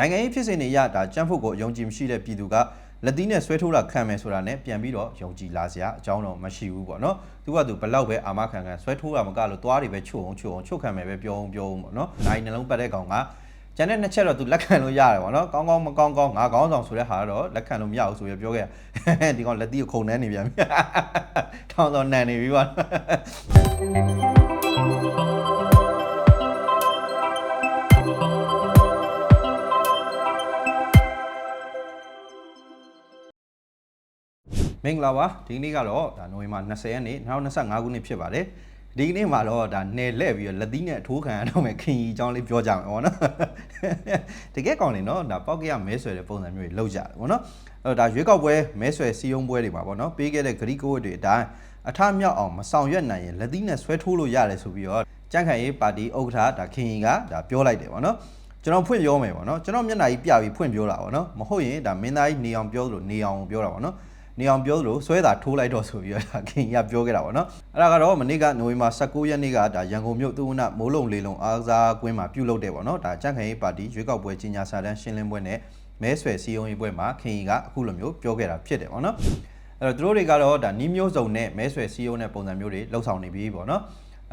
နိုင်ငံရေးဖြစ်စဉ်တွေရဒါကြမ်းဖုတ်ကိုအယုံကြည်မရှိတဲ့ပြည်သူကလက်သီးနဲ့ဆွဲထိုးတာခံမယ်ဆိုတာနဲ့ပြန်ပြီးတော့ယုံကြည်လာစရာအကြောင်းတော့မရှိဘူးပေါ့နော်သူကသူဘလောက်ပဲအာမခံခံဆွဲထိုးတာမကလို့သွားတွေပဲချုပ်အောင်ချုပ်အောင်ချုပ်ခံမယ်ပဲပြောအောင်ပြောအောင်ပေါ့နော်နိုင်နှလုံးပတ်တဲ့ကောင်ကကျန်တဲ့နှစ်ချက်တော့သူလက်ခံလို့ရတယ်ပေါ့နော်ကောင်းကောင်းမကောင်းကောင်းငါကောင်းဆောင်ဆိုတဲ့ဟာတော့လက်ခံလို့မရဘူးဆိုရပြောခဲ့ဒီကောင်လက်သီးကိုခုန်နှဲနေပြန်ပြီထောင်းတော့နန်နေပြီပါ မင်္ဂလာပါဒီကနေ့ကတော့ဒါနိုဝင်ဘာ20ရက်နေ့2025ခုနှစ်ဖြစ်ပါတယ်ဒီကနေ့မှာတော့ဒါနယ်လဲ့ပြီးတော့လက်သီးနဲ့အထိုးခံရတော့မယ်ခင်ကြီးအကြောင်းလေးပြောကြမယ်ပေါ့နော်တကယ်ကောင်းနေနော်ဒါပောက်ကရမဲဆွဲတဲ့ပုံစံမျိုးတွေလောက်ကြတယ်ပေါ့နော်အဲ့တော့ဒါရွေးကောက်ပွဲမဲဆွဲစီယုံပွဲတွေမှာပေါ့နော်ပေးခဲ့တဲ့ဂရီကိုဝတ်တွေအတိုင်းအထမြောက်အောင်မဆောင်ရွက်နိုင်ရင်လက်သီးနဲ့ဆွဲထိုးလို့ရတယ်ဆိုပြီးတော့ကြန့်ခိုင်ရေးပါတီဥက္ကဋ္ဌဒါခင်ကြီးကဒါပြောလိုက်တယ်ပေါ့နော်ကျွန်တော်ဖွင့်ပြောမယ်ပေါ့နော်ကျွန်တော်မျက်နှာကြီးပြပြီးဖွင့်ပြောတာပေါ့နော်မဟုတ်ရင်ဒါမင်းသားကြီးနေအောင်ပြောသလိုနေအောင်ပြောတာပေါ့နော် နေအောင်ပြောသလိုဆွဲတာထိုးလိုက်တော့ဆိုပြီးတော့ဒါခင်ကြီးကပြောခဲ့တာပေါ့နော်အဲ့ဒါကတော့မနေ့ကနိုဝင်ဘာ19ရက်နေ့ကဒါရန်ကုန်မြို့သူဝနမိုးလုံလေးလုံအားကစားကွင်းမှာပြုလုပ်တယ်ပေါ့နော်ဒါကြန့်ခိုင်ရေးပါတီရွေးကောက်ပွဲကြီးညာစာတမ်းရှင်းလင်းပွဲနဲ့မဲဆွယ်စည်းရုံးရေးပွဲမှာခင်ကြီးကအခုလိုမျိုးပြောခဲ့တာဖြစ်တယ်ပေါ့နော်အဲ့တော့သူတို့တွေကတော့ဒါနီးမျိုးစုံနဲ့မဲဆွယ်စည်းရုံးတဲ့ပုံစံမျိုးတွေလှုပ်ဆောင်နေပြီပေါ့နော်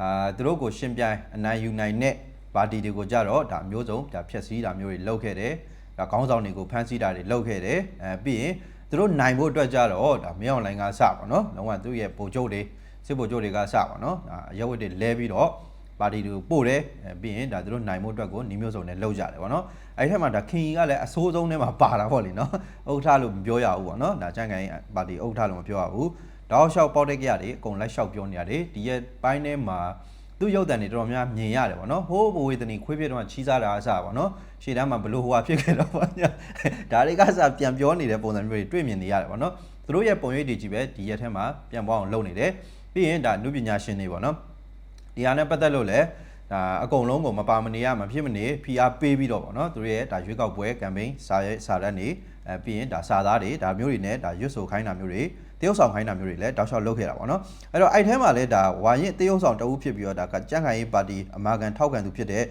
အာသူတို့ကိုရှင်းပြိုင်အနိုင်ယူနိုင်တဲ့ပါတီတွေကိုကြတော့ဒါမျိုးစုံဒါဖြည့်ဆည်းတာမျိုးတွေလုပ်ခဲ့တယ်ဒါခေါင်းဆောင်တွေကိုဖမ်းဆီးတာတွေလုပ်ခဲ့တယ်အဲပြီးရင်သူတို့နိုင်ဖို့အတွက်ကြတော့ဒါမင်းအောင်လိုင်းကစပါနော်လုံးဝသူ့ရဲ့ပိုချုပ်တွေစစ်ပိုချုပ်တွေကစပါနော်ဒါအရက်ဝတ်တွေလဲပြီးတော့ပါတီတွေကိုပို့တယ်အဲပြီးရင်ဒါသူတို့နိုင်ဖို့အတွက်ကိုနီးမျိုးစုံနဲ့လှုပ်ကြတယ်ပေါ့နော်အဲ့ထက်မှာဒါခင်ကြီးကလည်းအစိုးဆုံးထဲမှာပါတာပေါ့လေနော်ဥက္ကဋ္ဌလို့မပြောရဘူးပေါ့နော်ဒါကြံ့ကန်ပါတီဥက္ကဋ္ဌလို့မပြောရဘူးတောက်လျှောက်ပေါက်တဲ့ကြရတယ်အကုန်လိုက်လျှောက်ပြောနေရတယ်ဒီရဲ့ပိုင်းထဲမှာ သူ့ရုပ်တံတွေတော်တော်များမြင်ရတယ်ပေါ့နော်ဟိုးဘဝေတနီခွေးပြတော့ချီးစားတာအစပေါ့နော်ရှေ့တန်းမှာဘလို့ဟိုဟာဖြစ်ခဲ့တော့ပေါ့ညာဒါတွေကစပြန်ပြောနေတဲ့ပုံစံမျိုးတွေတွေ့မြင်နေရတယ်ပေါ့နော်သူတို့ရဲ့ပုံရိပ်တွေကြီးပဲဒီရက်ထဲမှာပြန်ပေါအောင်လုပ်နေတယ်ပြီးရင်ဒါနုပညာရှင်တွေပေါ့နော်ဒီဟာနဲ့ပတ်သက်လို့လည်းဒါအကုန်လုံးကိုမပါမနေရမဖြစ်မနေ PR ပေးပြီးတော့ပေါ့နော်သူတို့ရဲ့ဒါရွေးကောက်ပွဲ campaign စာရဲစာတမ်းတွေအဲပြီးရင်ဒါစာသားတွေဒါမျိုးတွေနဲ့ဒါရွတ်ဆိုခိုင်းတာမျိုးတွေ တရုတ်ဆောင်ခိုင်းတာမျိုးတွေလည်းတောက်လျှောက်လုပ်ခဲ့တာပေါ့နော်အဲ့တော့အဲ့ထဲမှာလည်းဒါဝါရင်တရုတ်ဆောင်တအုပ်ဖြစ်ပြီးတော့ဒါကကြန့်ခိုင်ရေးပါတီအမာကန်ထောက်ခံသူဖြစ်တဲ့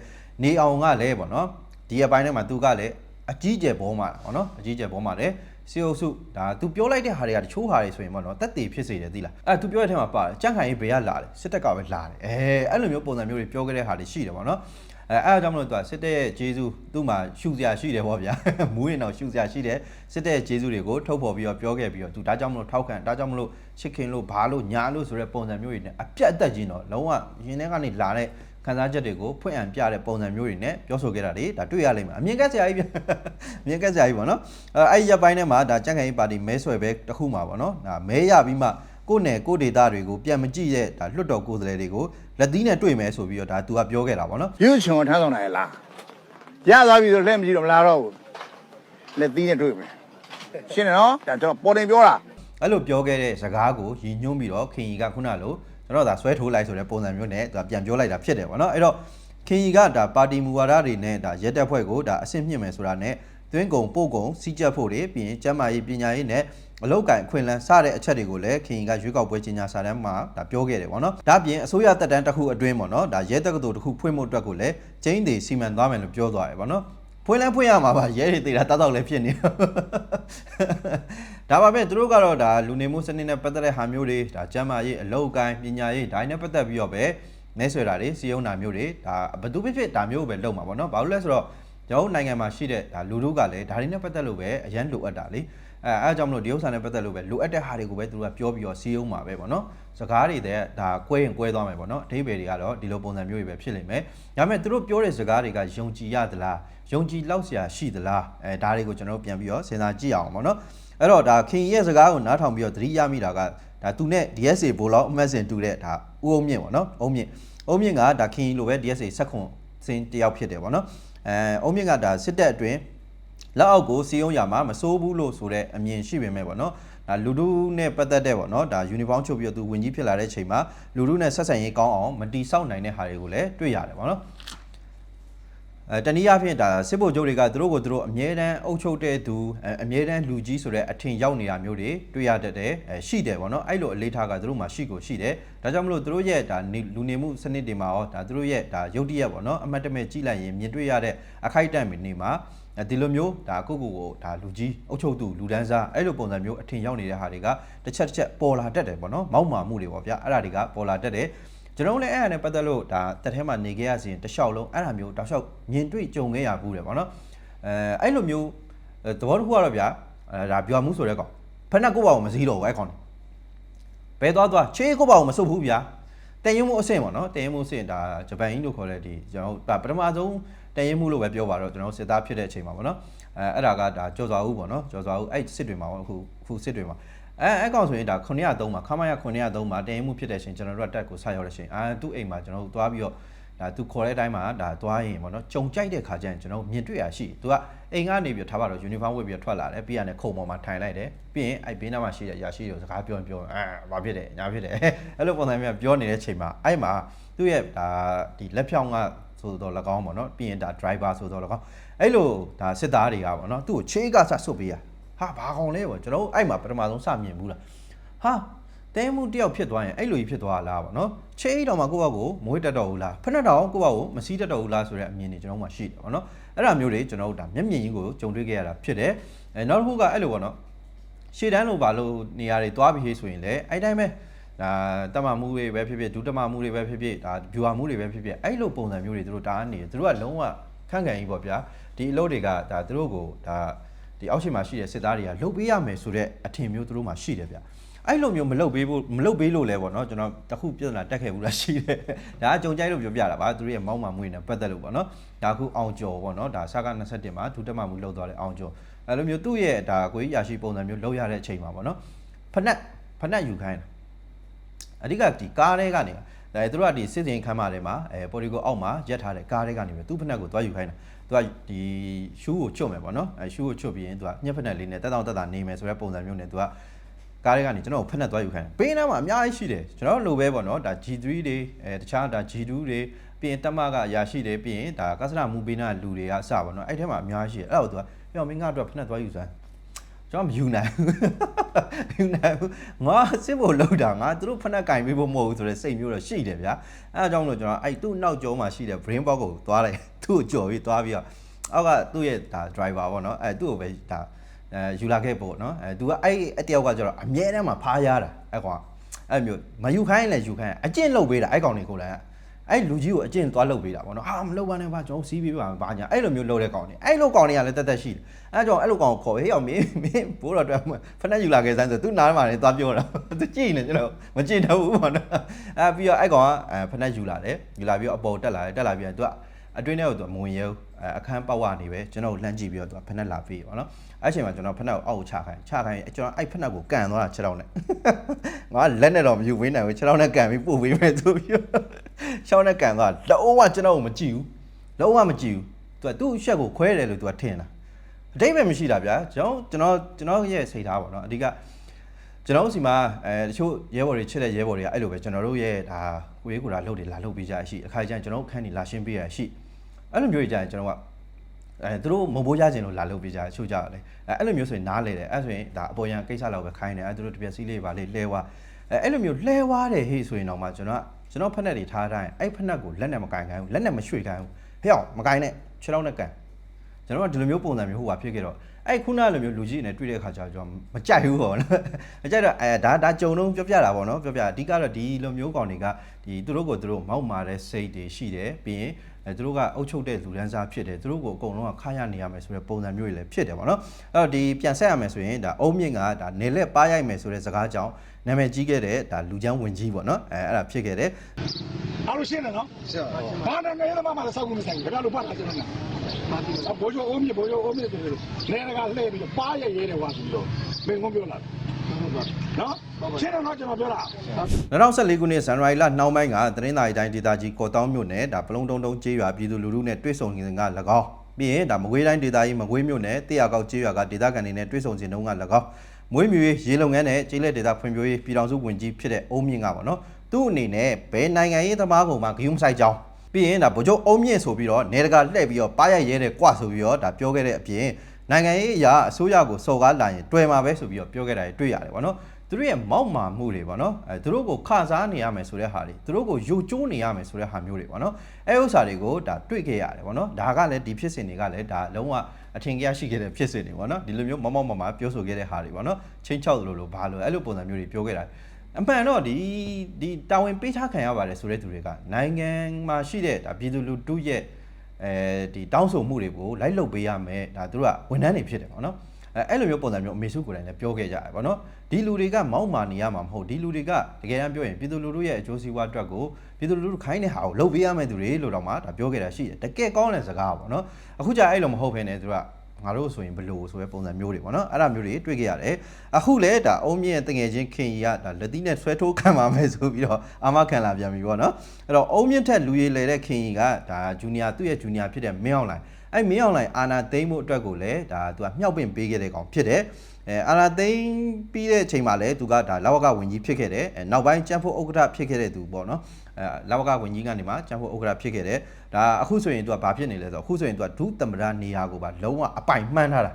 နေအောင်ကလည်းပေါ့နော်ဒီအပိုင်းထဲမှာသူကလည်းအကြီးကျယ်ဘောမှာပေါ့နော်အကြီးကျယ်ဘောမှာလည်းစီအုပ်စုဒါ तू ပြောလိုက်တဲ့ဟာတွေကတချို့ဟာတွေဆိုရင်ပေါ့နော်တက်တည်ဖြစ်စေတယ်သိလားအဲ့ तू ပြောတဲ့ထဲမှာပါတယ်ကြန့်ခိုင်ရေးဘယ်ကလာလဲစစ်တပ်ကပဲလာတယ်အဲအဲ့လိုမျိုးပုံစံမျိုးတွေပြောခဲ့တဲ့ဟာတွေရှိတယ်ပေါ့နော် အဲအဲ့အကြောင်းမလို့သူကစစ်တပ်ရဲ့ဂျေဇူးသူ့မှာရှုစရာရှိတယ်ပေါ့ဗျာမူးရင်တော့ရှုစရာရှိတယ်စစ်တပ်ရဲ့ဂျေဇူးတွေကိုထုတ်ဖော်ပြီးတော့ပြောခဲ့ပြီးတော့သူဒါကြောင့်မလို့ထောက်ခံဒါကြောင့်မလို့ချစ်ခင်လို့ဘာလို့ညာလို့ဆိုတဲ့ပုံစံမျိုးတွေနဲ့အပြတ်အသက်ကြီးတော့လုံးဝရင်ထဲကနေလာတဲ့ခံစားချက်တွေကိုဖွင့်အံပြတဲ့ပုံစံမျိုးတွေနဲ့ပြောဆိုခဲ့တာတွေဒါတွေ့ရလိမ့်မယ်အမြင်ကက်စရာကြီးပြအမြင်ကက်စရာကြီးပေါ့နော်အဲအဲ့ဒီရက်ပိုင်းထဲမှာဒါကြန့်ခိုင်ရေးပါတီမဲဆွယ်ပဲတစ်ခုမှာပေါ့နော်ဒါမဲရပြီးမှ ကိုယ့်နယ်ကိုယ့်ဒေသတွေကိုပြန်မကြည့်တဲ့ဒါလွတ်တော်ကိုယ်စားလှယ်တွေကိုလက်သီးနဲ့တွေ့မယ်ဆိုပြီးတော့ဒါသူကပြောခဲ့တာပေါ့နော်ရွှေချွန်ထမ်းဆောင်နိုင်လားရသွားပြီဆိုလက်မကြည့်တော့မလားတော့ဘူးလက်သီးနဲ့တွေ့မယ်ရှင်းတယ်နော်ဒါကျွန်တော်ပေါ်တင်ပြောတာအဲ့လိုပြောခဲ့တဲ့စကားကိုရည်ညွှန်းပြီးတော့ခင်ကြီးကခုနလိုကျွန်တော်ဒါဆွဲထိုးလိုက်ဆိုတဲ့ပုံစံမျိုးနဲ့သူကပြန်ပြောလိုက်တာဖြစ်တယ်ပေါ့နော်အဲ့တော့ခင်ကြီးကဒါပါတီမူဝါဒတွေနဲ့ဒါရက်တက်ဖွဲ့ကိုဒါအဆင့်မြင့်မယ်ဆိုတာနဲ့သွင်းကုန်ပို့ကုန်စီးကြက်ဖို့တွေပြီးရင်ကျန်းမာရေးပညာရေးနဲ့ အလောက်ကန်အခွင့်အလမ်းစတဲ့အချက်တွေကိုလည်းခင်ကြီးကရွေးကောက်ပွဲကြီးညာစာတမ်းမှာဒါပြောခဲ့တယ်ပေါ့နော်ဒါပြင်အစိုးရတက်တန်းတစ်ခုအတွင်းပေါ့နော်ဒါရဲတက္ကသိုလ်တစ်ခုဖွင့်ဖို့အတွက်ကိုလည်းကျင်းသေးစီမံသွားမယ်လို့ပြောသွားတယ်ပေါ့နော်ဖွင့်လဲဖွင့်ရမှာပါရဲတွေသေးတာတောက်တောက်လည်းဖြစ်နေဒါပါပဲသူတို့ကတော့ဒါလူနေမှုစနစ်နဲ့ပတ်သက်တဲ့ဟာမျိုးတွေဒါကျန်းမာရေးအလောက်ကိုင်းပညာရေးဒါနဲ့ပတ်သက်ပြီးတော့ပဲမဲဆွဲတာတွေစီယုံတာမျိုးတွေဒါဘယ်သူဖြစ်ဖြစ်ဒါမျိုးကိုပဲလုပ်မှာပေါ့နော်ဘာလို့လဲဆိုတော့ကျွန်တော်တို့နိုင်ငံမှာရှိတဲ့ဒါလူတို့ကလည်းဒါတွေနဲ့ပတ်သက်လို့ပဲအရန်လိုအပ်တာလေ အဲအဲအကြောင်းမလို့ဒီဥစ္စာနဲ့ပတ်သက်လို့ပဲလိုအပ်တဲ့ဟာတွေကိုပဲသူတို့ကပြောပြီးတော့စီယုံမှာပဲပေါ့နော်စကားတွေတဲ့ဒါကွဲရင်ကွဲသွားမယ်ပေါ့နော်အဓိပ္ပာယ်တွေကတော့ဒီလိုပုံစံမျိုးတွေပဲဖြစ်လိမ့်မယ်ဒါပေမဲ့သူတို့ပြောတဲ့စကားတွေကယုံကြည်ရသလားယုံကြည်လောက်စရာရှိသလားအဲဒါတွေကိုကျွန်တော်တို့ပြန်ပြီးတော့စဉ်းစားကြည့်အောင်ပေါ့နော်အဲ့တော့ဒါခင်ရဲ့စကားကိုနားထောင်ပြီးတော့သတိရမိတာကဒါသူနဲ့ DSA ဘိုးလောက်အမှတ်စဉ်တူတဲ့ဒါဦးအောင်မြင့်ပေါ့နော်အုံးမြင့်အုံးမြင့်ကဒါခင်လိုပဲ DSA ဆက်ခွန်စင်တယောက်ဖြစ်တယ်ပေါ့နော်အဲအုံးမြင့်ကဒါစစ်တပ်အတွင်း လက်အောက်ကိုစီယုံရမှာမစိုးဘူးလို့ဆိုတဲ့အမြင်ရှိပေမဲ့ပေါ့နော်ဒါလူတို့နဲ့ပတ်သက်တဲ့ပေါ့နော်ဒါယူနီဖောင်းချုပ်ပြီးတော့သူဝင်ကြီးဖြစ်လာတဲ့ချိန်မှာလူတို့နဲ့ဆက်ဆံရေးကောင်းအောင်မတီဆောက်နိုင်တဲ့ဟာတွေကိုလည်းတွေ့ရတယ်ပေါ့နော် အဲတနည်းအားဖြင့်ဒါစစ်ဗိုလ်ချုပ်တွေကသူတို့ကိုသူတို့အမြဲတမ်းအုပ်ချုပ်တဲ့သူအဲအမြဲတမ်းလူကြီးဆိုတဲ့အထင်ရောက်နေတာမျိုးတွေတွေ့ရတတ်တယ်အဲရှိတယ်ပေါ့နော်အဲ့လိုအလေးထားကသူတို့မှာရှိကိုရှိတယ်ဒါကြောင့်မလို့သူတို့ရဲ့ဒါနေလူနေမှုစနစ်တွေမှာရောဒါသူတို့ရဲ့ဒါရုပ်တရက်ပေါ့နော်အမတ်တမဲ့ကြည့်လိုက်ရင်မြင်တွေ့ရတဲ့အခိုက်အတန့်တွေနေမှာအဲဒီလိုမျိုးဒါကိုကိုကိုဒါလူကြီးအုပ်ချုပ်သူလူဒန်းစားအဲ့လိုပုံစံမျိုးအထင်ရောက်နေတဲ့ဟာတွေကတစ်ချက်တစ်ချက်ပေါ်လာတတ်တယ်ပေါ့နော်မောက်မာမှုတွေပေါ့ဗျာအဲ့ဒါတွေကပေါ်လာတတ်တယ် ကျွန်တော်တို့လည်းအဲ့ဒါနဲ့ပတ်သက်လို့ဒါတက်ထဲမှာနေခဲ့ရစီရင်တစ်လျှောက်လုံးအဲ့ဒါမျိုးတောက်လျှောက်မြင်တွေ့ကြုံခဲ့ရဘူးတယ်ပေါ့နော်အဲအဲ့လိုမျိုးသဘောတစ်ခုကတော့ဗျာအဲဒါပြောမှုဆိုတဲ့ကောင်ဖက်နှက်ကိုပါအောင်မစည်းတော့ဘူးအဲ့ကောင်ဘဲသွားသွားချေးကိုပါအောင်မစုပ်ဘူးဗျာတန်ရင်မှုအဆင့်ပေါ့နော်တန်ရင်မှုအဆင့်ဒါဂျပန်ကြီးလို့ခေါ်တဲ့ဒီကျွန်တော်တို့ပထမဆုံးတန်ရင်မှုလို့ပဲပြောပါတော့ကျွန်တော်စစ်သားဖြစ်တဲ့အချိန်မှာပေါ့နော်အဲအဲ့ဒါကဒါကြော်စွာဦးပေါ့နော်ကြော်စွာဦးအဲ့စစ်တွေမှာပေါ့အခုအခုစစ်တွေမှာ အဲအဲ့ကောင်ဆိုရင်ဒါ903မှာခမရ903မှာတန်ရင်မှုဖြစ်တဲ့အချိန်ကျွန်တော်တို့ကတက်ကိုဆက်ရောက်တဲ့အချိန်အာသူ့အိမ်မှာကျွန်တော်တို့သွားပြီးတော့ဒါသူခေါ်တဲ့အတိုင်းမှာဒါသွားရင်ပေါ့နော်ကြုံကြိုက်တဲ့ခါကျရင်ကျွန်တော်မြင်တွေ့ရရှိသူကအိမ်ကနေပြီးထားပါတော့ယူနီဖောင်းဝတ်ပြီးထွက်လာတယ်ပြီးရတယ်ခုံပေါ်မှာထိုင်လိုက်တယ်ပြီးရင်အဲ့ဘေးနားမှာရှိတဲ့အရာရှိတွေကိုစကားပြောရင်ပြောရင်အာဘာဖြစ်တယ်ညာဖြစ်တယ်အဲ့လိုပုံစံမျိုးပြောနေတဲ့ချိန်မှာအဲ့မှာသူ့ရဲ့ဒါဒီလက်ဖြောင်းကဆိုတော့၎င်းပေါ့နော်ပြီးရင်ဒါ driver ဆိုတော့၎င်းအဲ့လိုဒါစစ်သားတွေကပေါ့နော်သူ့ကိုချေးကဆဆွတ်ပေးရ ဟာဘာကောင်လဲပေါ့ကျွန်တော်အဲ့မှာပထမဆုံးစမြင်ဘူးလားဟာတဲမှုတယောက်ဖြစ်သွားရင်အဲ့လိုကြီးဖြစ်သွားလားပေါ့နော်ချေးတော်မှာကိုယ့်ဘက်ကိုမွေးတက်တော်ဘူးလားဖက်နှက်တော်ကိုယ့်ဘက်ကိုမစီးတက်တော်ဘူးလားဆိုတဲ့အမြင်တွေကျွန်တော်မှရှိတယ်ပေါ့နော်အဲ့ဒါမျိုးတွေကျွန်တော်တို့ဒါမျက်မြင်ကြီးကိုကြုံတွေ့ခဲ့ရတာဖြစ်တယ်အဲနောက်တစ်ခုကအဲ့လိုပေါ့နော်ရှေ့တန်းလိုပါလို့နေရာတွေသွားပြီးဆိုရင်လည်းအဲ့တိုင်းပဲဒါတမမှုတွေပဲဖြစ်ဖြစ်ဒုတမမှုတွေပဲဖြစ်ဖြစ်ဒါဗျူဟာမှုတွေပဲဖြစ်ဖြစ်အဲ့လိုပုံစံမျိုးတွေသူတို့တားနေတယ်သူတို့ကလုံးဝခန့်ခံကြီးပေါ့ဗျာဒီအလုပ်တွေကဒါသူတို့ကိုဒါ ဒီအောက်ရှိမှာရှိတဲ့စစ်သားတွေကလှုပ်ပေးရမယ်ဆိုတဲ့အထင်မျိုးသူတို့မှာရှိတယ်ဗျာအဲ့လိုမျိုးမလုပ်ပေးဖို့မလုပ်ပေးလို့လဲပေါ့နော်ကျွန်တော်တခုပြဿနာတက်ခဲ့ဘူးလားရှိတယ်ဒါကကြုံကြိုက်လို့ပြောပြတာပါသူတို့ရဲ့မောင်းမှမွေးနေပတ်သက်လို့ပေါ့နော်ဒါခုအောင်ကျော်ပေါ့နော်ဒါစကား27မှာဒုတက်မှမှုလှုပ်သွားတဲ့အောင်ကျော်အဲ့လိုမျိုးသူ့ရဲ့ဒါကိုကြီးရာရှိပုံစံမျိုးလှုပ်ရတဲ့အချိန်မှာပေါ့နော်ဖနက်ဖနက်ယူခိုင်းတာအဓိကဒီကားတွေကနေဒါသူတို့ကဒီစစ်စင်ခမ်းမထဲမှာအဲပေါ်လီကိုအောက်မှာရက်ထားတဲ့ကားတွေကနေပဲသူ့ဖက်နှက်ကိုသွားယူခိုင်းတာ သူကဒီရှူးကိုချွတ်မယ်ပေါ့နော်အဲရှူးကိုချွတ်ပြီးရင်သူကညက်ဖက်နှက်လေးနဲ့တက်တောင့်တက်တာနေမယ်ဆိုတဲ့ပုံစံမျိုးနဲ့သူကကားတွေကနေကျွန်တော်ကိုဖက်နှက်သွားယူခိုင်းတယ်ဘေးနားမှာအများကြီးရှိတယ်ကျွန်တော်လိုပဲပေါ့နော်ဒါ G3 တွေအဲတခြားဒါ G2 တွေပြီးရင်တက်မကအရာရှိတယ်ပြီးရင်ဒါကစရမူဘေးနားလူတွေကအစပေါ့နော်အဲ့ထဲမှာအများကြီးရှိတယ်အဲ့တော့သူကပြောမင်းငါတို့ကဖက်နှက်သွားယူစမ်း ကျွန်တော်မယူနိုင်ဘူးမယူနိုင်ဘူးငါစစ်ဖို့လောက်တာငါသူတို့ဖက်နှက်ကင်ပေးဖို့မဟုတ်ဘူးဆိုတဲ့စိတ်မျိုးတော့ရှိတယ်ဗျာအဲအကြောင်းလို့ကျွန်တော်အဲ့သူ့နောက်ကျောမှာရှိတဲ့ brain box ကိုသွားလိုက်သူ့ကိုကြော်ပြီးသွားပြီးတော့အောက်ကသူ့ရဲ့ဒါ driver ပေါ့နော်အဲသူ့ကိုပဲဒါအဲယူလာခဲ့ပေါ့နော်အဲသူကအဲ့အတယောက်ကကျတော့အမြဲတမ်းမှာဖားရတာအဲ့ကောင်အဲ့မျိုးမယူခိုင်းလဲယူခိုင်းအကျင့်လုပ်ပေးတာအဲ့ကောင်တွေကိုလည်း အဲ့လူကြီးကိုအကျင့်သွားလုပ်ပေးတာပေါ့နော်ဟာမလုပ်ပါနဲ့ဗျာကျွန်တော်စီးပေးပါဘာညာအဲ့လိုမျိုးလုပ်တဲ့ကောင်တွေအဲ့လိုကောင်တွေကလည်းတက်တက်ရှိတယ်အဲ့ကြောင့်အဲ့လိုကောင်ကိုခေါ်ဟေးအောင်မင်းမင်းဘိုးတော်အတွက်ဖက်နှက်ယူလာခဲ့စမ်းဆိုသူနားမှာလည်းသွားပြောတာသူကြည့်နေကျွန်တော်မကြည့်တော့ဘူးပေါ့နော်အဲ့ပြီးတော့အဲ့ကောင်ကအဲဖက်နှက်ယူလာတယ်ယူလာပြီးတော့အပေါ်တက်လာတယ်တက်လာပြီးတော့သူကအတွင်းထဲကိုသူမဝင်ရဲဘူး အဲအခန်းပေါက်ဝနေပဲကျွန်တော်လှမ်းကြည့်ပြီးတော့သူကဖက်နှက်လာပြီးပေါ့နော်အဲ့အချိန်မှာကျွန်တော်ဖက်နှက်ကိုအောက်ကိုချခိုင်းချခိုင်းကျွန်တော်အဲ့ဖက်နှက်ကိုကန်သွားတာခြေထောက်နဲ့ငါလက်နဲ့တော့မယူဝင်းနိုင်ဘူးခြေထောက်နဲ့ကန်ပြီးပို့ပေးမယ်သူပြီးခြေထောက်နဲ့ကန်သွားလုံးဝကျွန်တော်ကိုမကြည့်ဘူးလုံးဝမကြည့်ဘူးသူကသူ့ရှက်ကိုခွဲတယ်လို့သူကထင်တာအတိတ်ပဲမရှိတာဗျာကျွန်တော်ကျွန်တော်ကျွန်တော်ရဲ့စိတ်ထားပေါ့နော်အဓိကကျွန်တော်တို့စီမှာအဲတချို့ရဲဘော်တွေချစ်တဲ့ရဲဘော်တွေကအဲ့လိုပဲကျွန်တော်တို့ရဲ့ဒါကိုရေးကိုလာလှုပ်တယ်လာလှုပ်ပေးကြရရှိအခါကျရင်ကျွန်တော်တို့ခန်းနေလာရှင်းပေးရရှိ အဲ့လိုမျိုးကြီးကြရင်ကျွန်တော်ကအဲသူတို့မဘိုးကြခြင်းလို့လာလှုပ်ပေးကြရချို့ကြတယ်အဲအဲ့လိုမျိုးဆိုရင်နားလေတယ်အဲ့ဆိုရင်ဒါအပေါ်ရန်ကိစ္စလောက်ပဲခိုင်းတယ်အဲသူတို့တပြက်စီးလေးပါလေးလဲဝါအဲအဲ့လိုမျိုးလဲဝါတယ်ဟေ့ဆိုရင်တော့မှကျွန်တော်ကကျွန်တော်ဖက်နဲ့တွေထားတိုင်းအဲ့ဖက်နဲ့ကိုလက်နဲ့မကင်ခိုင်းဘူးလက်နဲ့မရွှေ့ခိုင်းဘူးဟဲ့အောင်မကင်နဲ့ခြေထောက်နဲ့ကန်ကျွန်တော်ကဒီလိုမျိုးပုံစံမျိုးဟိုပါဖြစ်ခဲ့တော့အဲ့ခုနကလိုမျိုးလူကြီးနဲ့တွေ့တဲ့အခါကျတော့ကျွန်တော်မကြိုက်ဘူးပေါ့နော်မကြိုက်တော့အဲဒါဒါကြုံတော့ပြောပြတာပေါ့နော်ပြောပြအဓိကတော့ဒီလိုမျိုးကောင်တွေကဒီသူတို့ကိုသူတို့မောက်မာတဲ့စိတ်တွေရှိတယ်ပြီးရင်အဲသူတို့ကအုပ်ချုပ်တဲ့လူဒန်းစားဖြစ်တယ်သူတို့ကိုအကုန်လုံးကခါရနေရမယ်ဆိုတဲ့ပုံစံမျိုးတွေလည်းဖြစ်တယ်ပေါ့နော်အဲ့တော့ဒီပြန်ဆက်ရမယ်ဆိုရင်ဒါအုံးမြင့်ကဒါနေလက်ပါရိုက်မယ်ဆိုတဲ့စကားကြောင့်နာမည်ကြီးခဲ့တဲ့ဒါလူချမ်းဝင်ကြီးပေါ့နော်အဲအဲ့ဒါဖြစ်ခဲ့တယ်အားလို့ရှင်းတယ်နော်ရှင်းပါဘာနိုင်ငံရေးသမားမှလည်းစောက်ကူမဆိုင်ဘူးခင်ဗျားတို့ဖတ်တာကျွန်တော်ကဘိုးကျော်အုံးမြဘိုးကျော်အုံးမြဆိုလို့နေရကလှည့်ပြီးတော့ပါရရဲတယ်ကွာဆိုတော့မင်းကုန်းပြောလာ နော်ရှင်းတယ်နော်ကျွန်တော်ပြောတာ2014ခုနှစ်ဇန်နဝါရီလနှောင်းပိုင်းကသတင်းသာရီတိုင်းဒေသကြီးကော်တောင်းမြို့နယ်ဒါပလုံတုံတုံကျေးရွာပြည်သူလူထုနဲ့တွေ့ဆုံခြင်းက၎င်းပြီးရင်ဒါမကွေးတိုင်းဒေသကြီးမကွေးမြို့နယ်တေရကောက်ကျေးရွာကဒေသခံတွေနဲ့တွေ့ဆုံခြင်းတုန်းက၎င်းမွေးမြူရေးရေလုံငန်းနဲ့ကျေးလက်ဒေသဖွံ့ဖြိုးရေးပြည်ထောင်စုဝန်ကြီးဖြစ်တဲ့အုံးမြင့်ကပေါ့နော်သူ့အနေနဲ့ဘယ်နိုင်ငံရေးသမားကောင်မှဂယုမဆိုင်ကြောင်းပြီးရင်ဒါဗိုလ်ချုပ်အုံးမြင့်ဆိုပြီးတော့နေတကာလှည့်ပြီးတော့ပါရရဲတဲ့ကွဆိုပြီးတော့ဒါပြောခဲ့တဲ့အပြင် နိုင်ငံရေးအရာအစိုးရကိုစော်ကားလာရင်တွေ့မှာပဲဆိုပြီးတော့ပြောခဲ့တာတွေတွေ့ရတယ်ပေါ့နော်သူတို့ရဲ့မောက်မာမှုတွေပေါ့နော်အဲသူတို့ကိုခစားနေရမယ်ဆိုတဲ့ဟာတွေသူတို့ကိုယိုကျိုးနေရမယ်ဆိုတဲ့ဟာမျိုးတွေပေါ့နော်အဲဥစ္စာတွေကိုဒါတွေ့ခဲ့ရတယ်ပေါ့နော်ဒါကလည်းဒီဖြစ်စဉ်တွေကလည်းဒါလုံးဝအထင်ကြီးရှိခဲ့တဲ့ဖြစ်စဉ်တွေပေါ့နော်ဒီလိုမျိုးမမောက်မမာပြောဆိုခဲ့တဲ့ဟာတွေပေါ့နော်ချင်းချောက်လို့လို့ဘာလို့အဲ့လိုပုံစံမျိုးတွေပြောခဲ့တာအမှန်တော့ဒီဒီတာဝန်ပေးထားခံရပါတယ်ဆိုတဲ့သူတွေကနိုင်ငံမှာရှိတဲ့ဒါပြည်သူလူထုရဲ့ အဲဒီတောင်းဆိုမှုတွေကိုလိုက်လုပ်ပေးရမယ်ဒါသူတို့ကဝန်ထမ်းတွေဖြစ်တယ်ပေါ့နော်အဲအဲ့လိုမျိုးပုံစံမျိုးအမေစုကိုယ်တိုင်လည်းပြောခဲ့ကြတယ်ဗောနော်ဒီလူတွေကမောက်မာနေရမှာမဟုတ်ဒီလူတွေကတကယ်တမ်းပြောရင်ပြည်သူလူထုရဲ့အကျိုးစီးပွားအတွက်ကိုပြည်သူလူထုခိုင်းတဲ့ဟာကိုလုပ်ပေးရမယ့်သူတွေလို့တော့မှဒါပြောခဲ့တာရှိတယ်တကယ်ကောင်းတဲ့စကားဗောနော်အခုကျအဲ့လိုမဟုတ်ဘဲနဲ့သူက ငါတို့ဆိုရင်ဘလို့ဆိုရဲပုံစံမျိုးတွေဗောနော်အဲ့ဒါမျိုးတွေတွေ့ခဲ့ရတယ်အခုလဲဒါအုံးမြင့်တငယ်ချင်းခင်ကြီးကဒါလက်သီးနဲ့ဆွဲထိုးခံပါမယ်ဆိုပြီးတော့အာမခံလာပြန်ပြီဗောနော်အဲ့တော့အုံးမြင့်ထက်လူရည်လေတဲ့ခင်ကြီးကဒါဂျူနီယာသူ့ရဲ့ဂျူနီယာဖြစ်တဲ့မင်းအောင်လိုင် အဲ့မင်းအောင်လိုင်အာနာသိမ့်မှုအတွက်ကိုလည်းဒါသူကမြောက်ပင့်ပေးခဲ့တဲ့ကောင်ဖြစ်တယ်အဲအာနာသိမ့်ပြီးတဲ့အချိန်မှာလည်းသူကဒါလဝကဝင်ကြီးဖြစ်ခဲ့တယ်အဲနောက်ပိုင်းကျန်းဖို့ဥက္ကဋ္ဌဖြစ်ခဲ့တဲ့သူပေါ့နော်အဲလဝကဝင်ကြီးကနေမှကျန်းဖို့ဥက္ကဋ္ဌဖြစ်ခဲ့တယ်ဒါအခုဆိုရင်သူကဘာဖြစ်နေလဲဆိုတော့အခုဆိုရင်သူကဒုသမ္မတနေရာကိုပါလုံးဝအပိုင်မှန်းထားတာ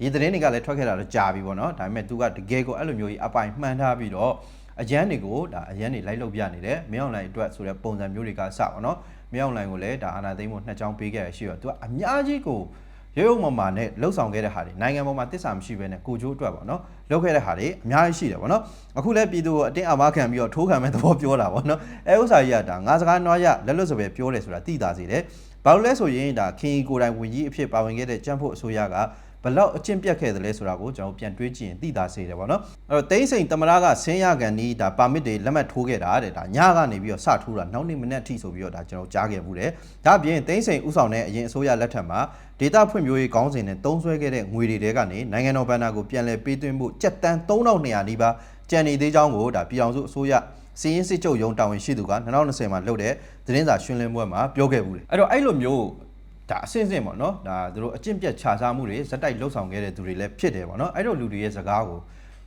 ဒီသတင်းတွေကလည်းထွက်ခဲ့တာတော့ကြာပြီပေါ့နော်ဒါပေမဲ့သူကတကယ်ကိုအဲ့လိုမျိုးကြီးအပိုင်မှန်းထားပြီးတော့ အရန်တွေကိုဒါအရန်တွေလိုက်လုပ်ပြနေတယ်မင်းအောင်လိုင်အတွက်ဆိုတဲ့ပုံစံမျိုးတွေကစပါတော့မင်းအောင်လိုင်ကိုလည်းဒါအာနာသိမ့်မှုနှစ်ချောင်းပေးခဲ့ရရှိတော့သူကအများကြီးကိုရုပ်ရုပ်မမာနဲ့လှုပ်ဆောင်ခဲ့တဲ့ဟာတွေနိုင်ငံပေါ်မှာတစ္ဆာမရှိဘဲနဲ့ကိုချိုးအတွက်ပေါ့နော်လုပ်ခဲ့တဲ့ဟာတွေအများကြီးရှိတယ်ပေါ့နော်အခုလည်းပြည်သူကိုအတင်းအမခံပြီးတော့ထိုးခံမဲ့သဘောပြောတာပေါ့နော်အဲဥစ္စာကြီးကဒါငါစကားနွားရလက်လွတ်စပယ်ပြောတယ်ဆိုတာသိတာစီတယ်ဘာလို့လဲဆိုရင်ဒါခင်ကြီးကိုယ်တိုင်ဝင်ကြီးအဖြစ်ပါဝင်ခဲ့တဲ့ကြံ့ဖို့အစိုးရက ဘလောက်အကျင့်ပြတ်ခဲ့တယ်လဲဆိုတာကိုကျွန်တော်ပြန်တွေးကြည့်ရင်သိတာစေတယ်ပေါ့နော်အဲ့တော့တိမ့်စိန်တမရကဆင်းရကန်ဒီဒါပါမစ်တွေလက်မှတ်ထိုးခဲ့တာတဲ့ဒါညကနေပြီးတော့စထိုးတာနောက်နေ့မနေ့အထိဆိုပြီးတော့ဒါကျွန်တော်ကြားခဲ့မှုတယ်ဒါအပြင်တိမ့်စိန်ဥဆောင်တဲ့အရင်အစိုးရလက်ထက်မှာဒေတာဖွံ့ဖြိုးရေးကောင်းစဉ်နဲ့တုံးဆွဲခဲ့တဲ့ငွေတွေတဲကနေနိုင်ငံတော်ဘဏ္ဍာကိုပြန်လည်ပေးသွင်းဖို့ကြက်တန်း3200နီးပါးကြံနေသေးကြောင်းကိုဒါပြည်အောင်စုအစိုးရစီရင်စစ်ချုပ်ရုံးတာဝန်ရှိသူက2020မှာလုပ်တဲ့သတင်းစာရှင်းလင်းပွဲမှာပြောခဲ့ဘူးလေအဲ့တော့အဲ့လိုမျိုး ဒါအဆင့်ဆင့်ပေါ့နော်ဒါသူတို့အကျင့်ပြတ်ခြားစားမှုတွေဇက်တိုက်လှုပ်ဆောင်ခဲ့တဲ့သူတွေလည်းဖြစ်တယ်ပေါ့နော်အဲ့တော့လူတွေရဲ့စကားကို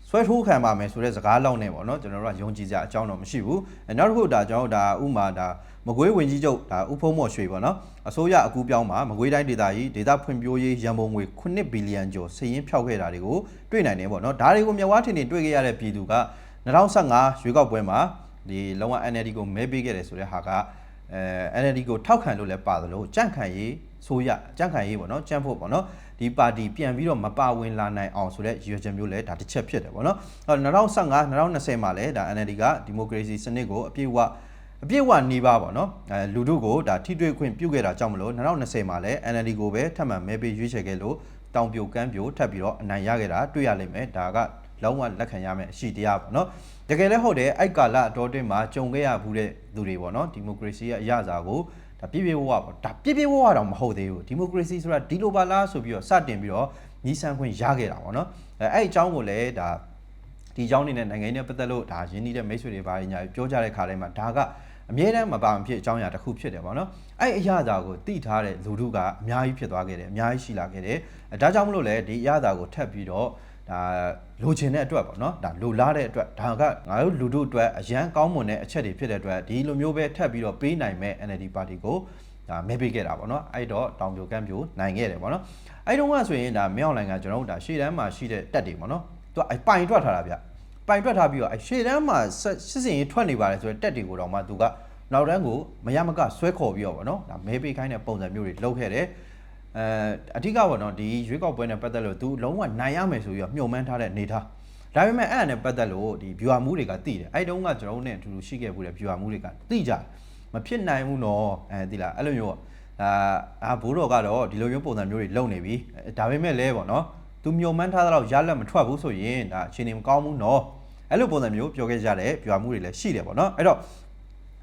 ဆွဲထိုးခံပါမယ်ဆိုတဲ့စကားလောက်နဲ့ပေါ့နော်ကျွန်တော်တို့ကယုံကြည်ကြအကြောင်းတော့မရှိဘူးအဲနောက်တစ်ခုဒါကျွန်တော်တို့ဒါဥမာဒါမကွေးဝင်ကြီးချုပ်ဒါဥဖုံးမော်ရွှေပေါ့နော်အစိုးရအကူပြောင်းမှာမကွေးတိုင်းဒေသကြီးဒေသဖွံ့ဖြိုးရေးရန်ပုံငွေ9ဘီလီယံကျော်စည်ရင်းဖျောက်ခဲ့တာတွေကိုတွေ့နိုင်တယ်ပေါ့နော်ဒါတွေကိုမြဝထင်ထင်တွေ့ခဲ့ရတဲ့ပြည်သူက2015ရွေးကောက်ပွဲမှာဒီလုံးဝ NLD ကိုမဲပေးခဲ့တယ်ဆိုတဲ့ဟာက အဲ NLD ကိုထောက်ခံလို့လည်းပါသလိုကြန့်ခံရေးဆိုရကြန့်ခံရေးပေါ့နော်ကြန့်ဖို့ပေါ့နော်ဒီပါတီပြန်ပြီးတော့မပါဝင်လာနိုင်အောင်ဆိုတဲ့ရည်ရွယ်ချက်မျိုးလည်းဒါတစ်ချက်ဖြစ်တယ်ပေါ့နော်အဲ2015 2020မှာလည်းဒါ NLD ကဒီမိုကရေစီစနစ်ကိုအပြည့်အဝအပြည့်အဝနှီးပါပေါ့နော်အဲလူတို့ကိုဒါထိတွေ့ခွင့်ပြုခဲ့တာကြောင့်မလို့2020မှာလည်း NLD ကိုပဲထပ်မံမဲပေးရွေးချယ်ခဲ့လို့တောင်ပြိုကမ်းပြိုထပ်ပြီးတော့အနိုင်ရခဲ့တာတွေ့ရလိမ့်မယ်ဒါက လုံးဝလက်ခံရမယ့်အရှိတရားပေါ့နော်တကယ်လည်းဟုတ်တယ်အဲ့ကာလအတော်တွင်းမှာကြုံခဲ့ရဘူးတဲ့သူတွေပေါ့နော်ဒီမိုကရေစီရဲ့အရသာကိုဒါပြည့်ပြည့်ဝဝပေါ့ဒါပြည့်ပြည့်ဝဝတော့မဟုတ်သေးဘူးဒီမိုကရေစီဆိုတာဒီလိုပါလားဆိုပြီးတော့စတင်ပြီးတော့ညီဆန်ခွင့်ရခဲ့တာပေါ့နော်အဲအဲ့အကြောင်းကိုလည်းဒါဒီအကြောင်းနေနဲ့နိုင်ငံနဲ့ပတ်သက်လို့ဒါရင်းနှီးတဲ့မိတ်ဆွေတွေပါညာပြောကြတဲ့ခါတိုင်းမှာဒါကအမြဲတမ်းမပါမဖြစ်အကြောင်းအရာတစ်ခုဖြစ်တယ်ပေါ့နော်အဲ့အရာသာကိုတိထားတဲ့လူထုကအများကြီးဖြစ်သွားခဲ့တယ်အများကြီးရှိလာခဲ့တယ်အဲဒါကြောင့်မလို့လေဒီအရာသာကိုထပ်ပြီးတော့ ဒါလိုချင်တဲ့အတွက်ပေါ့နော်ဒါလိုလားတဲ့အတွက်ဒါကငါတို့လူထုအတွက်အရန်ကောင်းမွန်တဲ့အချက်တွေဖြစ်တဲ့အတွက်ဒီလိုမျိုးပဲထပ်ပြီးတော့ပေးနိုင်မဲ့ NLD ပါတီကိုဒါမဲပေးခဲ့တာပေါ့နော်အဲ့တော့တောင်ပြိုကမ်းပြိုနိုင်ခဲ့တယ်ပေါ့နော်အဲ့တုန်းကဆိုရင်ဒါမင်းအောင်လိုင်ကကျွန်တော်တို့ဒါရှေ့တန်းမှာရှိတဲ့တက်တွေပေါ့နော်သူကပိုင်ထွက်ထားတာဗျပိုင်ထွက်ထားပြီးတော့အဲ့ရှေ့တန်းမှာစစ်စင်ရေးထွက်နေပါတယ်ဆိုတော့တက်တွေကိုတော့မှသူကနောက်တန်းကိုမရမကဆွဲခေါ်ပြီးတော့ပေါ့နော်ဒါမဲပေးခိုင်းတဲ့ပုံစံမျိုးတွေလုပ်ခဲ့တယ် အဲအဓိကပေါ့နော်ဒီရွေးကောက်ပွဲနဲ့ပတ်သက်လို့သူလုံးဝနိုင်ရမယ်ဆိုပြီးတော့မျှော်မှန်းထားတဲ့အနေထားဒါပေမဲ့အဲ့ဒါနဲ့ပတ်သက်လို့ဒီ viewer မှုတွေကတိတယ်အဲ့တုန်းကကျွန်တော်တို့နဲ့အတူတူရှိခဲ့မှုတဲ့ viewer မှုတွေကတိကြမဖြစ်နိုင်ဘူးနော်အဲဒီလားအဲ့လိုမျိုးအာအာဘိုးတော်ကတော့ဒီလိုမျိုးပုံစံမျိုးတွေလုပ်နေပြီဒါပေမဲ့လဲပေါ့နော်သူမျှော်မှန်းထားတဲ့လောက်ရလက်မထွက်ဘူးဆိုရင်ဒါအခြေအနေမကောင်းဘူးနော်အဲ့လိုပုံစံမျိုးပြောခဲ့ကြတဲ့ viewer မှုတွေလည်းရှိတယ်ပေါ့နော်အဲ့တော့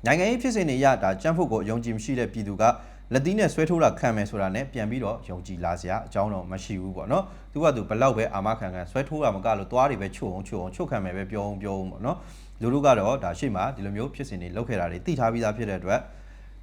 နိုင်ငံရေးဖြစ်စဉ်တွေရဒါကြမ်းဖို့ကိုအယုံကြည်မရှိတဲ့ပြည်သူက လက်သီးနဲ့ဆွဲထိုးတာခံမယ်ဆိုတာနဲ့ပြန်ပြီးတော့ယုံကြည်လာစရာအကြောင်းတော့မရှိဘူးပေါ့နော်သူကသူဘလောက်ပဲအာမခံခံဆွဲထိုးတာမကလို့သွားတွေပဲချုပ်အောင်ချုပ်အောင်ချုပ်ခံမယ်ပဲပြောအောင်ပြောအောင်ပေါ့နော်လူတို့ကတော့ဒါရှေ့မှာဒီလိုမျိုးဖြစ်စဉ်တွေလုပ်ခဲ့တာတွေသိထားပြီးသားဖြစ်တဲ့အတွက်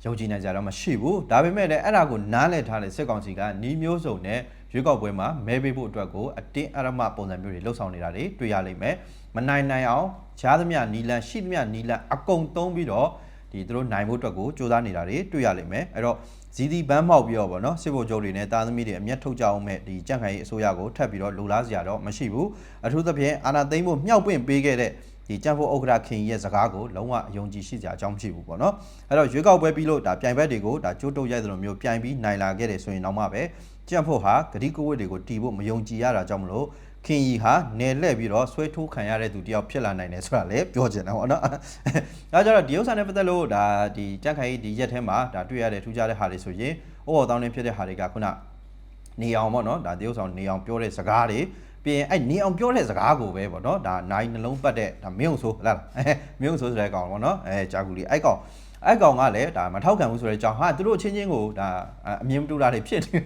ယုံကြည်နိုင်ကြတော့မရှိဘူးဒါပေမဲ့လည်းအဲ့ဒါကိုနားလည်ထားတဲ့စစ်ကောင်စီကနီးမျိုးစုံနဲ့ရွေးကောက်ပွဲမှာမဲပေးဖို့အတွက်ကိုအတင်းအရမပုံစံမျိုးတွေလှုပ်ဆောင်နေတာတွေတွေ့ရလိမ့်မယ်မနိုင်နိုင်အောင်ရှားသမျှနီလန်ရှိသမျှနီလန်အကုန်သုံးပြီးတော့ ဒီသူတို့နိုင်ဖို့အတွက်ကိုစူးစမ်းနေတာတွေတွေ့ရလိမ့်မယ်အဲ့တော့ဇီဒီဘန်းမောက်ပြီးတော့ဗောနော်စစ်ဗိုလ်ချုပ်တွေနဲ့တာသမီတွေအမျက်ထုတ်ကြအောင်မဲ့ဒီကြန့်ခိုင်ရေးအစိုးရကိုထပ်ပြီးတော့လူလားစရာတော့မရှိဘူးအထူးသဖြင့်အာဏာသိမ်းဖို့မြှောက်ပွင့်ပေးခဲ့တဲ့ဒီကြံ့ဖို့ဥက္ကဋ္ဌခင်ကြီးရဲ့စကားကိုလုံးဝအယုံကြည်ရှိစရာအကြောင်းမရှိဘူးပေါ့နော်အဲ့တော့ရွေးကောက်ပွဲပြီးလို့ဒါပြိုင်ဘက်တွေကိုဒါကြိုးတုပ်ရိုက်သလိုမျိုးပြိုင်ပြီးနိုင်လာခဲ့တယ်ဆိုရင်တော့မှပဲကြံ့ဖို့ဟာဂတိကိုဝတ်တွေကိုတီးဖို့မယုံကြည်ရတာကြောင့်မလို့ ခင်ကြီးဟာနယ်လှည့်ပြီးတော့ဆွဲထိုးခံရတဲ့သူတယောက်ဖြစ်လာနိုင်တယ်ဆိုတာလည်းပြောချင်တယ်ပေါ့နော်အဲဒါကြတော့ဒီဥစ္စာနဲ့ပတ်သက်လို့ဒါဒီကြန့်ခိုင်ရေးဒီရက်ထဲမှာဒါတွေ့ရတဲ့ထူးခြားတဲ့ဟာတွေဆိုရင်ဩော်တောင်းနေဖြစ်တဲ့ဟာတွေကခုနနေအောင်ပေါ့နော်ဒါတရုပ်ဆောင်နေအောင်ပြောတဲ့စကားတွေပြီးရင်အဲ့နေအောင်ပြောတဲ့စကားကိုပဲပေါ့နော်ဒါနိုင်နှလုံးပတ်တဲ့ဒါမင်းုံဆိုဟလာအဲမင်းုံဆိုဆိုတဲ့ကောင်ပေါ့နော်အဲဂျာကူလီအဲ့ကောင် အဲ့ကောင်ကလည်းဒါမထောက်ခံဘူးဆိုတဲ့အကြောင်းဟာသူတို့ချင်းချင်းကိုဒါအမြင်မတူတာတွေဖြစ်နေ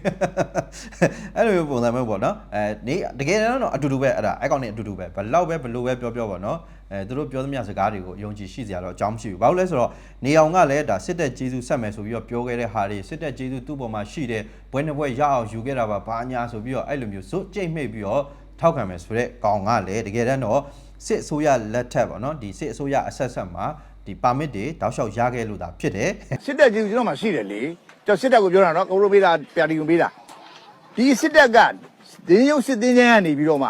အဲ့လိုမျိုးပုံစံမျိုးပေါ့နော်အဲနေတကယ်တော့အတူတူပဲအဲ့ဒါအဲ့ကောင်နဲ့အတူတူပဲဘလောက်ပဲဘလို့ပဲပြောပြောပေါ့နော်အဲသူတို့ပြောသမျှစကားတွေကိုအယုံကြည်ရှိစရာတော့အကြောင်းမရှိဘူးဘာလို့လဲဆိုတော့နေအောင်ကလည်းဒါစစ်တပ်ကျေးဇူးဆက်မယ်ဆိုပြီးတော့ပြောခဲ့တဲ့ဟာတွေစစ်တပ်ကျေးဇူးသူ့ပေါ်မှာရှိတဲ့ဘွဲနှစ်ဘွဲရအောင်ယူခဲ့တာပါဘာညာဆိုပြီးတော့အဲ့လိုမျိုးစွတ်ကြိတ်မိတ်ပြီးတော့ထောက်ခံမယ်ဆိုတဲ့ကောင်ကလည်းတကယ်တမ်းတော့စစ်အစိုးရလက်ထက်ပေါ့နော်ဒီစစ်အစိုးရအဆက်ဆက်မှာ ဒီပါမစ်တွေတောက်လျှောက်ရခဲ့လို့ဒါဖြစ်တယ်စစ်တပ်ကြီးကျွန်တော်မှရှိတယ်လေကျွန်တော်စစ်တပ်ကိုပြောတာနော်ကိုရိုပေးတာပြာတီယုံပေးတာဒီစစ်တပ်ကဒင်းရုပ်စစ်တင်းချမ်းကနေပြီးတော့မှ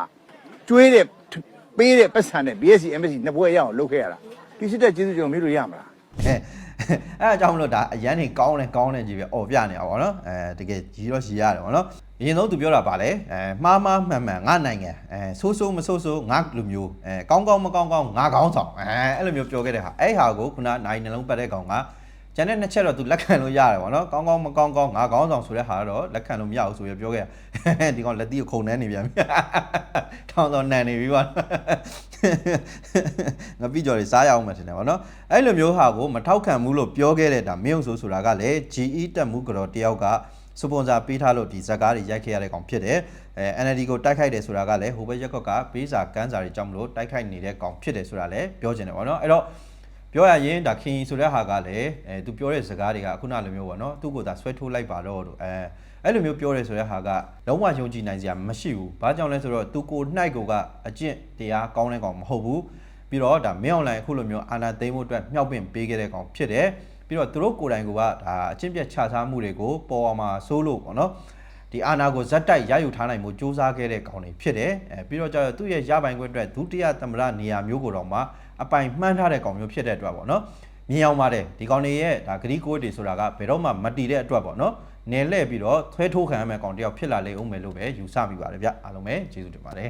ကျွေးတဲ့ပေးတဲ့ပတ်စံနဲ့ BSC MSC နှစ်ဘွဲရအောင်လုပ်ခဲ့ရတာဒီစစ်တပ်ကျေးဇူးကျွန်တော်မေးလို့ရမလားအဲအဲအကြောင်းမလို့ဒါအရန်နေကောင်းတယ်ကောင်းတယ်ကြီးပဲអော်ပြနေတာပေါ့နော်အဲတကယ်ကြီးတော့ကြီးရတယ်ပေါ့နော် အရင်ဆုံးသူပြောတာပါလေအဲမှားမှားမှန်မှန်ငါနိုင်ငံအဲဆိုးဆိုးမဆိုးဆိုးငါလူမျိုးအဲကောင်းကောင်းမကောင်းကောင်းငါကောင်းဆောင်အဲအဲ့လိုမျိုးပြောခဲ့တဲ့ဟာအဲ့ဟာကိုခုနနိုင်နှလုံးပတ်တဲ့ကောင်ကကျန်တဲ့နှစ်ချက်တော့သူလက်ခံလို့ရတယ်ပေါ့နော်ကောင်းကောင်းမကောင်းကောင်းငါကောင်းဆောင်ဆိုတဲ့ဟာတော့လက်ခံလို့မရဘူးဆိုရပြောခဲ့ဒီကောင်လက်တီးကိုခုံနှန်းနေပြန်ပြီထောင်းတော့နန်နေပြီပါငါပြီးကြော်တွေစားရအောင်မယ်ထင်တယ်ဗောနော်အဲ့လိုမျိုးဟာကိုမထောက်ခံဘူးလို့ပြောခဲ့တဲ့ဒါမင်းအောင်ဆိုဆိုတာကလည်း GE တက်မှုကြော်တယောက်က စပွန်ဆာပေးထားလို့ဒီဇက်ကားတွေရိုက်ခဲ့ရတဲ့ကောင်ဖြစ်တယ်အဲ NLD ကိုတိုက်ခိုက်တယ်ဆိုတာကလည်းဟိုဘက်ရက်ကွက်ကပေးစာကန်းစာတွေကြောင့်မလို့တိုက်ခိုက်နေတဲ့ကောင်ဖြစ်တယ်ဆိုတာလည်းပြောချင်တယ်ဗောနော်အဲ့တော့ပြောရရင်ဒါခင်ဆိုတဲ့ဟာကလည်းအဲသူပြောတဲ့စကားတွေကခုနလိုမျိုးပေါ့နော်သူ့ကိုသာဆွဲထိုးလိုက်ပါတော့လို့အဲအဲ့လိုမျိုးပြောရဲဆိုတဲ့ဟာကလုံးဝယုံကြည်နိုင်စရာမရှိဘူး။ဘာကြောင့်လဲဆိုတော့သူကိုနှိုက်ကိုကအကျင့်တရားကောင်းတဲ့ကောင်မဟုတ်ဘူး။ပြီးတော့ဒါမင်းအွန်လိုင်းအခုလိုမျိုးအာဏာသိမ်းမှုအတွက်မြှောက်ပင့်ပေးခဲ့တဲ့ကောင်ဖြစ်တယ်။ ပြီးတော့သူတို့ကိုယ်တိုင်ကဒါအကျင့်ပြတ်ချစားမှုတွေကိုပေါ်အောင်မှာစိုးလို့ပေါ့နော်။ဒီအာဏာကိုဇက်တိုက်ရယူထားနိုင်မှုစ조사ခဲ့တဲ့ကောင်တွေဖြစ်တယ်။အဲပြီးတော့ကျတော့သူ့ရဲ့ရပိုင်ခွင့်အတွက်ဒုတိယသမ္မတနေရာမျိုးကိုတော့မှအပိုင်မှန်းထားတဲ့ကောင်မျိုးဖြစ်တဲ့အတွက်ပေါ့နော်။မြင်အောင်ပါတယ်ဒီကောင်တွေရဲ့ဒါဂရီကိုတွေဆိုတာကဘယ်တော့မှမတီတဲ့အတွက်ပေါ့နော်။နယ်လှည့်ပြီးတော့သွဲထိုးခံရမယ့်ကောင်တယောက်ဖြစ်လာလေဦးမယ်လို့ပဲယူဆမိပါတယ်ဗျအားလုံးပဲကျေးဇူးတင်ပါတယ်